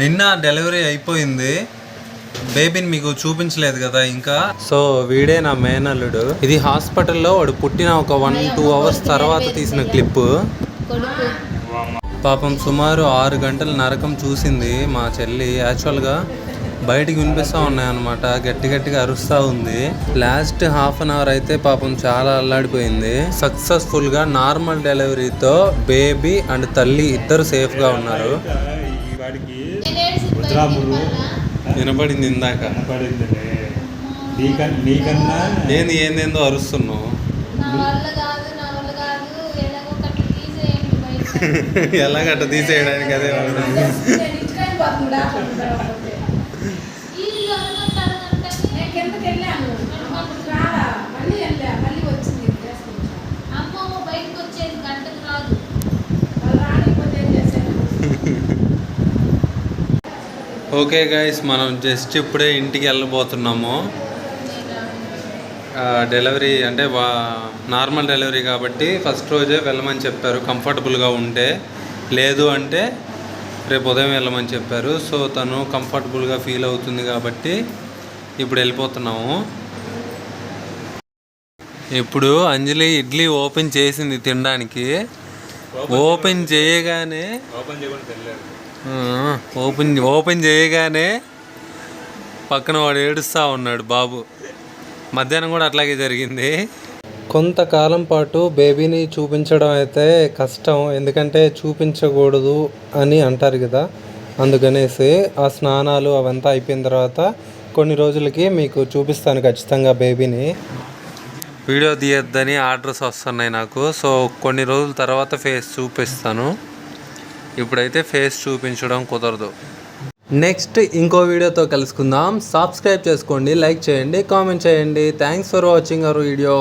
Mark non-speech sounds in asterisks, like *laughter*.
నిన్న డెలివరీ అయిపోయింది. బేబీని మీకు చూపించలేదు కదా ఇంకా. సో వీడే నా మేనల్లుడు. ఇది హాస్పిటల్లో వాడు పుట్టిన ఒక వన్ టూ అవర్స్ తర్వాత తీసిన క్లిప్ పాపం సుమారు ఆరు గంటల నరకం చూసింది మా చెల్లి. యాక్చువల్గా బయటికి వినిపిస్తూ ఉన్నాయన్నమాట. గట్టి గట్టిగా అరుస్తూ ఉంది. లాస్ట్ హాఫ్ అన్ అవర్ అయితే పాపం చాలా అల్లాడిపోయింది. సక్సెస్ఫుల్గా నార్మల్ డెలివరీతో బేబీ అండ్ తల్లి ఇద్దరు సేఫ్గా ఉన్నారు. ఈ వాడికి రుద్రాములు వినపడింది ఇందాక. కనపడిందిలే నీకన్ నీకన్నా ఏంది ఏందేందో అరుస్తున్నావు నా వల్ల కాదు నా వల్ల కాదు ఎలాగో ఒకటి తీసేయండి బయట. *laughs* ఎలాగట్ట తీసేయడానికి అదే ఓకే గైస్ మనం జస్ట్ ఇప్పుడే ఇంటికి వెళ్ళబోతున్నాము. డెలివరీ అంటే వా నార్మల్ డెలివరీ కాబట్టి ఫస్ట్ రోజే వెళ్ళమని చెప్పారు. కంఫర్టబుల్గా ఉంటే. లేదు అంటే రేపు ఉదయం వెళ్ళమని చెప్పారు. సో తను కంఫర్టబుల్గా ఫీల్ అవుతుంది కాబట్టి ఇప్పుడు వెళ్ళిపోతున్నాము. ఇప్పుడు అంజలి ఇడ్లీ ఓపెన్ చేసింది తినడానికి. ఓపెన్ చేయగానే ఓపెన్ చేయకుండా ఓపెన్ ఓపెన్ చేయగానే పక్కన వాడు ఏడుస్తూ ఉన్నాడు బాబు. మధ్యాహ్నం కూడా అట్లాగే జరిగింది. కొంతకాలం పాటు బేబీని చూపించడం అయితే కష్టం ఎందుకంటే చూపించకూడదు అని అంటారు కదా. అందుకనేసి ఆ స్నానాలు అవంతా అయిపోయిన తర్వాత కొన్ని రోజులకి మీకు చూపిస్తాను ఖచ్చితంగా బేబీని. వీడియో తీయొద్దని ఆర్డర్స్ వస్తున్నాయి నాకు సో కొన్ని రోజుల తర్వాత ఫేస్ చూపిస్తాను. ఇప్పుడైతే ఫేస్ చూపించడం కుదరదు. నెక్స్ట్ ఇంకో వీడియోతో కలుసుకుందాం. సబ్స్క్రైబ్ చేసుకోండి లైక్ చేయండి కామెంట్ చేయండి. Thanks for watching our video